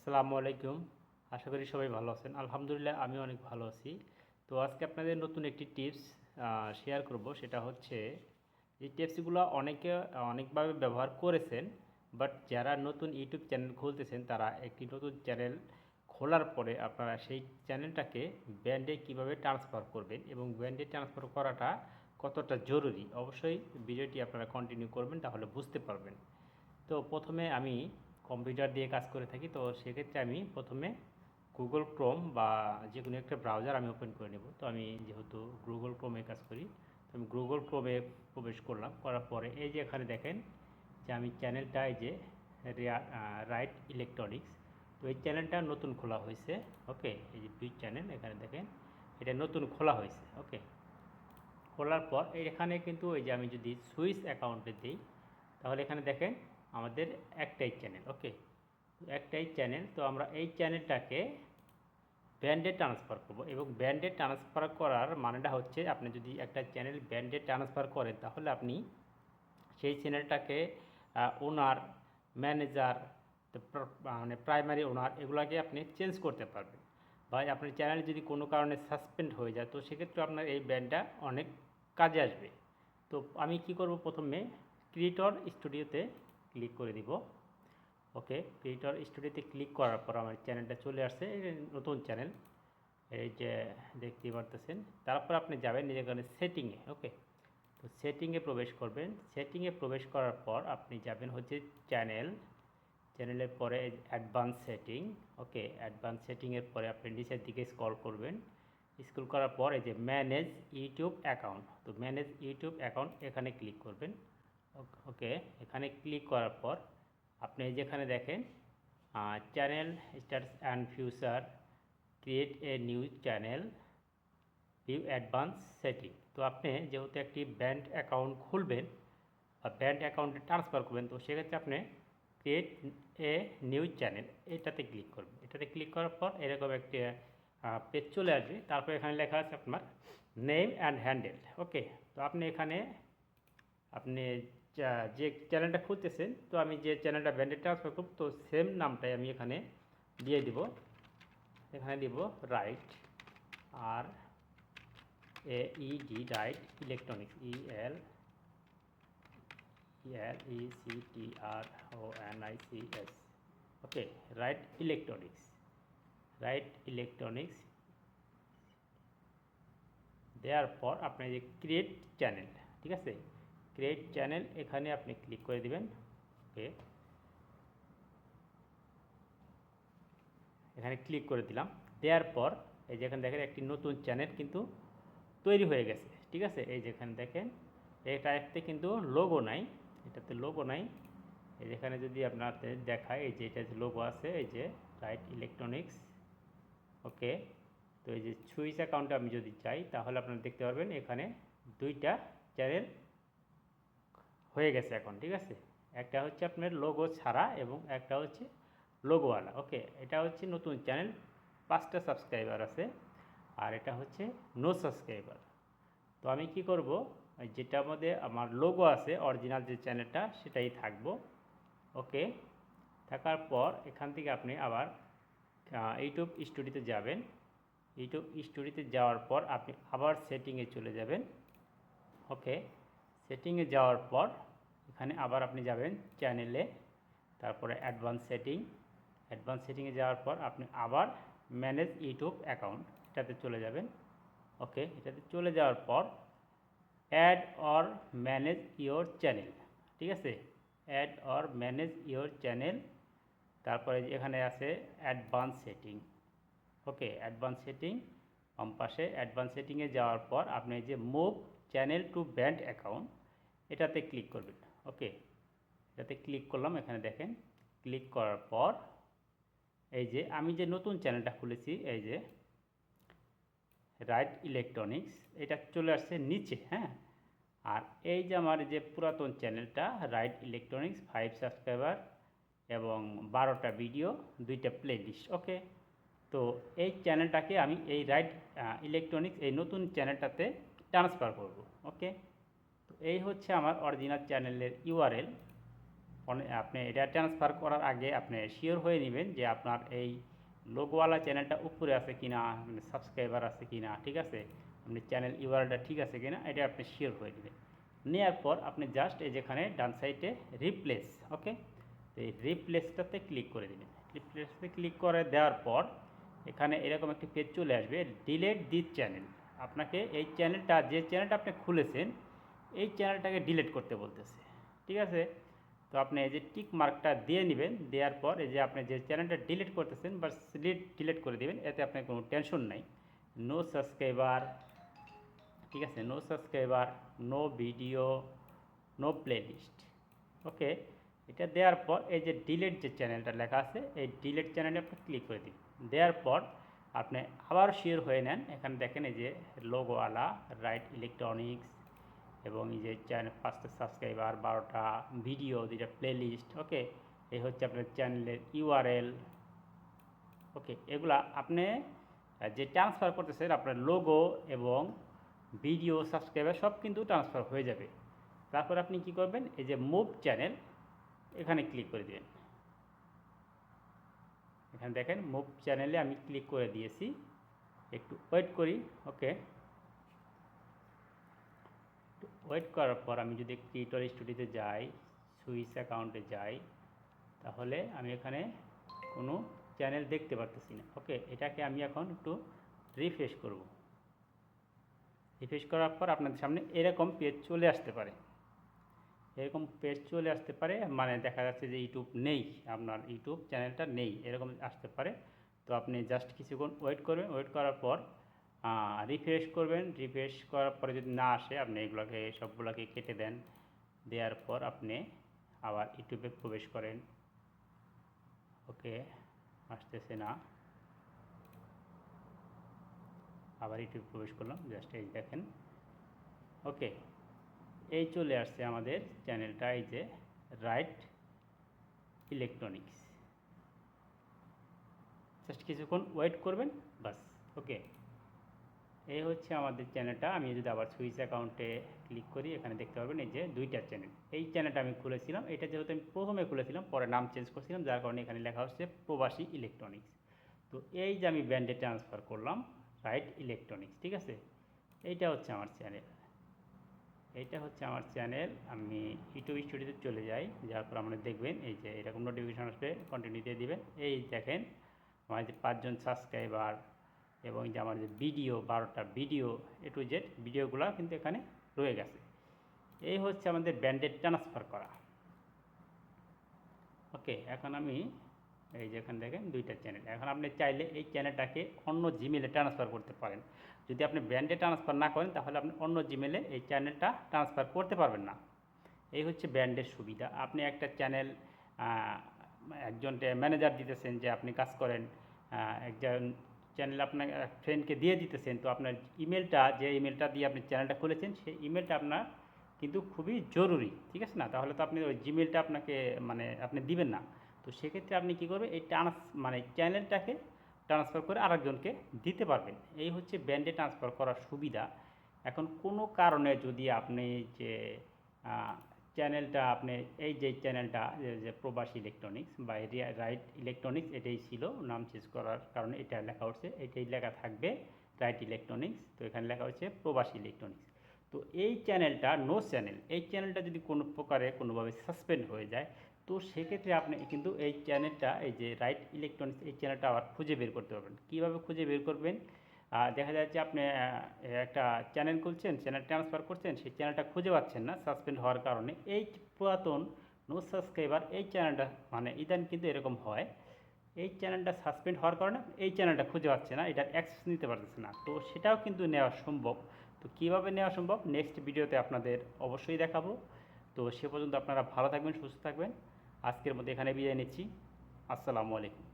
আসসালামু আলাইকুম। আশা করি সবাই ভালো আছেন। আলহামদুলিল্লাহ আমি অনেক ভালো আছি। তো আজকে আপনাদের নতুন একটি টিপস শেয়ার করব। সেটা হচ্ছে, এই টিপসগুলো অনেকে, অনেকভাবে ব্যবহার করেছেন বাট যারা নতুন ইউটিউব চ্যানেল খুলতেছেন, তারা একটি নতুন চ্যানেল খোলার পরে আপনারা সেই চ্যানেলটাকে ব্যান্ডে কীভাবে ট্রান্সফার করবেন এবং ব্যান্ডে ট্রান্সফার করাটা কতটা জরুরি? অবশ্যই ভিডিওটি আপনারা কন্টিনিউ করবেন, তাহলে বুঝতে পারবেন। তো প্রথমে আমি কম্পিউটার দিয়ে কাজ করে থাকি, তো সেক্ষেত্রে আমি প্রথমে গুগল ক্রোম বা যে কোনো একটা ব্রাউজার আমি ওপেন করে নেব। তো আমি যেহেতু গুগল ক্রোমে কাজ করি, তো আমি গুগল ক্রোমে প্রবেশ করলাম, করার পরে এই যে এখানে দেখেন যে আমি চ্যানেলটা এই যে রাইট ইলেকট্রনিক্স তো এই চ্যানেলটা নতুন খোলা হয়েছে ওকে এই যে দুই চ্যানেল এখানে দেখেন এটা নতুন খোলা হয়েছে ওকে খোলার পর এখানে কিন্তু ওই যে আমি যদি সুইচ অ্যাকাউন্টে দিই, তাহলে এখানে দেখেন আমাদের একটাই চ্যানেল ওকে একটাই চ্যানেল তো আমরা এই চ্যানেলটাকে ব্যান্ডে ট্রান্সফার করব এবং ব্যান্ডে ট্রান্সফার করার মানেটা হচ্ছে আপনি যদি একটা চ্যানেল ব্যান্ডে ট্রান্সফার করেন, তাহলে আপনি সেই চ্যানেলটাকে ওনার ম্যানেজার মানে প্রাইমারি ওনার এগুলোকে আপনি চেঞ্জ করতে পারবেন। বা আপনার চ্যানেল যদি কোনো কারণে সাসপেন্ড হয়ে যায়, তো সেক্ষেত্রে আপনার এই ব্যান্ডটা অনেক কাজে আসবে। তো আমি কি করব প্রথমে? ক্রিয়েটর স্টুডিওতে ক্লিক করে দিব ওকে ক্রিয়েটর স্টুডিওতে ক্লিক করার পর আমার চ্যানেলটা চলে আসছে নতুন চ্যানেল এই যে দেখতে পারতেছেন। তারপর আপনি যাবেন যেখানে সেটিংয়ে ওকে তো সেটিংয়ে প্রবেশ করবেন। সেটিংয়ে প্রবেশ করার পর আপনি যাবেন হচ্ছে চ্যানেল চ্যানেলের পরে অ্যাডভান্স সেটিং ওকে অ্যাডভান্স সেটিংয়ের পরে আপনি নিচের দিকে স্ক্রল করবেন। স্ক্রল করার পর এই যে ম্যানেজ ইউটিউব অ্যাকাউন্ট তো ম্যানেজ ইউটিউব অ্যাকাউন্ট এখানে ক্লিক করবেন। ওকে এখানে ক্লিক করার পর আপনি যেখানে দেখেন channel stars and future create a new channel view advance setting তো আপনি যেহেতু একটি ব্যান্ড অ্যাকাউন্ট খুলবেন বা ব্যান্ড অ্যাকাউন্টে ট্রান্সফার করবেন, তো সেক্ষেত্রে আপনি ক্রিয়েট এ নিউ চ্যানেল এটাতে ক্লিক করবেন। এটাতে ক্লিক করার পর এরকম একটি পেজ চলে আসবে। তারপর এখানে লেখা আছে আপনার নেম অ্যান্ড হ্যান্ডেল ওকে তো আপনি এখানে, আপনি যে চ্যানেলটা খুঁজতেছেন তো আমি যে চ্যানেলটা ব্যান্ডে ট্রান্সফার করব, তো সেম নামটাই আমি এখানে দিয়ে দিব। এখানে দিব right R A E D right electronics E L L E C T R O N I C S okay right electronics right electronics দেওয়ার পর আপনি যে ক্রিয়েট চ্যানেল ঠিক আছে? ক্রিয়েট চ্যানেল এখানে আপনি ক্লিক করে দিবেন ওকে এখানে ক্লিক করে দিলাম, দেওয়ার পর এই যেখানে দেখেন একটি নতুন চ্যানেল কিন্তু তৈরি হয়ে গেছে, ঠিক আছে? এই যেখানে দেখেন এটাতে কিন্তু লোগো নাই, এটাতে লোগো নাই। এই যেখানে যদি আপনার দেখায়, এই যে এটা যে লোগো আছে, এই যে রাইট ইলেকট্রনিক্স ওকে তো এই যে সুইচ অ্যাকাউন্টে আমি যদি চাই তাহলে আপনারা দেখতে পারবেন এখানে দুইটা চ্যানেল হয়ে গেছে এখন, ঠিক আছে? একটা হচ্ছে আপনার লোগো ছাড়া এবং একটা হচ্ছে লোগোওয়ালা ওকে এটা হচ্ছে নতুন চ্যানেল পাঁচটা সাবস্ক্রাইবার আছে, আর এটা হচ্ছে নো সাবস্ক্রাইবার তো আমি কি করব? যেটার মধ্যে আমার লোগো আছে অরিজিনাল যে চ্যানেলটা সেটাই থাকব ওকে থাকার পর এখান থেকে আপনি আবার ইউটিউব স্টুডিওতে যাবেন। ইউটিউব স্টুডিওতে যাওয়ার পর আপনি আবার সেটিংয়ে চলে যাবেন ওকে সেটিংয়ে যাওয়ার পর এখানে আবার আপনি যাবেন চ্যানেলে, তারপরে অ্যাডভান্স সেটিং। অ্যাডভান্স সেটিংয়ে যাওয়ার পর আপনি আবার ম্যানেজ ইউটিউব অ্যাকাউন্ট, এটাতে চলে যাবেন। ওকে, এটাতে চলে যাওয়ার পর add or manage your channel, ঠিক আছে? Add or manage your channel, তারপরে এখানে আছে advance setting. Okay, advance setting, বাম পাশে অ্যাডভান্স সেটিংয়ে যাওয়ার পর আপনি যে move channel to brand account এটাতে ক্লিক করবেন ওকে এটাতে ক্লিক করলাম, এখানে দেখেন ক্লিক করার পর, এই যে আমি যে নতুন চ্যানেলটা খুলেছি, এই যে রাইট ইলেকট্রনিক্স এটা চলে আসছে নিচে হ্যাঁ? আর এই যে আমার যে পুরাতন চ্যানেলটা রাইট ইলেকট্রনিক্স ফাইভ সাবস্ক্রাইবার এবং বারোটা ভিডিও দুইটা প্লেলিস্ট ওকে তো এই চ্যানেলটাকে আমি এই রাইট ইলেকট্রনিক্স এই নতুন চ্যানেলটাতে ট্রান্সফার করব ওকে এই হচ্ছে আমার অরিজিনাল চ্যানেলের ইউআরএল আপনি এটা ট্রান্সফার করার আগে আপনি শিওর হয়ে নেবেন যে আপনার এই লোকওয়ালা চ্যানেলটা উপরে আছে কিনা সাবস্ক্রাইবার আছে কি না ঠিক আছে? আপনি চ্যানেল ইউআরএলটা ঠিক আছে কি না এটা আপনি শিওর হয়ে নেবেন। নেওয়ার পর আপনি জাস্ট এই যেখানে ডান সাইডে রিপ্লেস ওকে তো এই রিপ্লেসটাতে ক্লিক করে দেবেন। রিপ্লেসতে ক্লিক করে দেওয়ার পর এখানে এরকম একটি পেজ চলে আসবে ডিলেট দিস চ্যানেল আপনাকে এই চ্যানেলটা যে চ্যানেলটা আপনি খুলেছেন এই চ্যানেলটাকে ডিলিট করতে বলতেছে। ঠিক আছে? তো আপনি এই যে টিক মার্কটা দিয়ে নেবেন, দেওয়ার পর এই যে আপনি যে চ্যানেলটা ডিলিট করতেছেন বা সিলেট ডিলিট করে দেবেন, এতে আপনার কোনো টেনশন নাই। নো সাবস্ক্রাইবার ঠিক আছে? No subscriber no video no playlist okay এটা দেওয়ার পর এই যে ডিলেট যে চ্যানেলটা লেখা আছে, এই ডিলেট চ্যানেলে আপনি ক্লিক করে দিন দেওয়ার পর আপনি আবার শিওর হয়ে নেন, এখানে দেখেন এই যে লোগোওয়ালা রাইট ইলেকট্রনিক্স এবং এই যে চ্যানেল পাঁচটা সাবস্ক্রাইবার বারোটা ভিডিও দুইটা প্লেলিস্ট ওকে এই হচ্ছে আপনার চ্যানেলের ইউআরএল ওকে এগুলা আপনি যে ট্রান্সফার করতেছেন, আপনার লোগো এবং ভিডিও সাবস্ক্রাইবার সব কিন্তু ট্রান্সফার হয়ে যাবে। তারপর আপনি কি করবেন? এই যে মুভ চ্যানেল এখানে ক্লিক করে দিবেন। এখানে দেখেন মুভ চ্যানেলে আমি ক্লিক করে দিয়েছি। একটু ওয়েট করি ওকে ওয়েট করার পর আমি যদি ক্রিয়েটর স্টুডিওতে যাই সুইচ অ্যাকাউন্টে যাই, তাহলে আমি এখানে কোনো চ্যানেল দেখতে পারতেছি না। ওকে এটাকে আমি এখন একটু রিফ্রেশ করব। রিফ্রেশ করার পর আপনাদের সামনে এরকম পেজ চলে আসতে পারে। এরকম পেজ চলে আসতে পারে মানে দেখা যাচ্ছে যে ইউটিউব নেই, আপনার ইউটিউব চ্যানেলটা নেই, এরকম আসতে পারে। তো আপনি জাস্ট কিছুক্ষণ ওয়েট করবেন। ওয়েট করার পর রিফ্রেশ করবেন। রিফ্রেশ করার পরে যদি না আসে, আপনি এগুলোকে, সবগুলোকে কেটে দেন। দেওয়ার পর আপনি আবার ইউটিউবে প্রবেশ করেন। ওকে, আসতেছে না। আবার ইউটিউবে প্রবেশ করলাম। জাস্ট এই দেখেন। ওকে, এই চলে আসছে আমাদের চ্যানেলটা, এই যে রাইট ইলেকট্রনিক্স জাস্ট কিছুক্ষণ ওয়েট করবেন, বাস। ওকে। এই হচ্ছে আমাদের চ্যানেলটা। আমি যদি আবার সুইচ অ্যাকাউন্টে ক্লিক করি, এখানে দেখতে পারবেন এই যে দুইটা চ্যানেল। এই চ্যানেলটা আমি খুলেছিলাম। এটা যেহেতু আমি প্রথমে খুলেছিলাম, পরে নাম চেঞ্জ করছিলাম, যার কারণে এখানে লেখা হচ্ছে প্রবাসী ইলেকট্রনিক্স। তো এই যে আমি ব্যান্ডে ট্রান্সফার করলাম, রাইট ইলেকট্রনিক্স, ঠিক আছে? এইটা হচ্ছে আমার চ্যানেল। এইটা হচ্ছে আমার চ্যানেল। আমি ইউটিউব স্টুডিওতে চলে যাই যার পর আপনারা দেখবেন, এই যে এরকম নোটিফিকেশন আসবে কন্টিনিউ দিয়ে দেবেন। এই দেখেন, আমার যে পাঁচজন সাবস্ক্রাইবার এবং যে আমার যে ভিডিও, বারোটা ভিডিও এ টু জেড ভিডিওগুলো কিন্তু এখানে রয়ে গেছে। এই হচ্ছে আমাদের ব্যান্ডেড ট্রান্সফার করা। ওকে, এখন আমি এই যে এখানে দেখেন দুইটা চ্যানেল। এখন আপনি চাইলে এই চ্যানেলটাকে অন্য জিমেলে ট্রান্সফার করতে পারেন। যদি আপনি ব্যান্ডে ট্রান্সফার না করেন, তাহলে আপনি অন্য জিমেলে এই চ্যানেলটা ট্রান্সফার করতে পারবেন না। এই হচ্ছে ব্যান্ডের সুবিধা। আপনি একটা চ্যানেল একজন ম্যানেজার দিতেছেন যে আপনি কাজ করেন একজন চ্যানেল আপনার ফ্রেন্ডকে দিয়ে দিতেছেন, তো আপনার ইমেলটা যে ইমেলটা দিয়ে আপনি চ্যানেলটা খুলেছেন, সেই ইমেলটা আপনার কিন্তু খুবই জরুরি, ঠিক আছে না? তাহলে তো আপনি ওই জিমেলটা আপনাকে মানে আপনি দিবেন না। তো সেক্ষেত্রে আপনি কী করবেন, এই ট্রান্স মানে চ্যানেলটাকে ট্রান্সফার করে আরেকজনকে দিতে পারবেন। এই হচ্ছে ব্যান্ডে ট্রান্সফার করার সুবিধা। এখন কোনো কারণে যদি আপনি যে চ্যানেলটা আপনি, এই যে চ্যানেলটা যে- প্রবাসী ইলেকট্রনিক্স বা রাইট ইলেকট্রনিক্স, এটাই ছিল নাম চেঞ্জ করার কারণে এটা লেখা হচ্ছে, এটাই লেখা থাকবে, রাইট ইলেকট্রনিক্স, তো এখানে লেখা হচ্ছে প্রবাসী ইলেকট্রনিক্স। তো এই চ্যানেলটা নো চ্যানেল এই চ্যানেলটা যদি কোনো প্রকারে কোনোভাবে সাসপেন্ড হয়ে যায়, তো সেক্ষেত্রে আপনি কিন্তু এই চ্যানেলটা, এই যে রাইট ইলেকট্রনিক্স, এই চ্যানেলটা আবার খুঁজে বের করতে পারবেন। কীভাবে খুঁজে বের করবেন? দেখা যাচ্ছে আপনি একটা চ্যানেল খুলছেন চ্যানেল ট্রান্সফার করছেন, সেই চ্যানেলটা খুঁজে পাচ্ছেন না সাসপেন্ড হওয়ার কারণে। এই পুরাতন নো সাবস্ক্রাইবার এই চ্যানেলটা মানে ইদান কিন্তু এরকম হয়, এই চ্যানেলটা সাসপেন্ড হওয়ার কারণে এই চ্যানেলটা খুঁজে পাচ্ছে না, এটার অ্যাক্সেস নিতে পারতেছে না। তো সেটাও কিন্তু নেওয়া সম্ভব। তো কীভাবে নেওয়া সম্ভব? নেক্সট ভিডিওতে আপনাদের অবশ্যই দেখাবো। তো সে পর্যন্ত আপনারা ভালো থাকবেন, সুস্থ থাকবেন। আজকের মধ্যে এখানে বিদায় নিচ্ছি। আসসালামু আলাইকুম।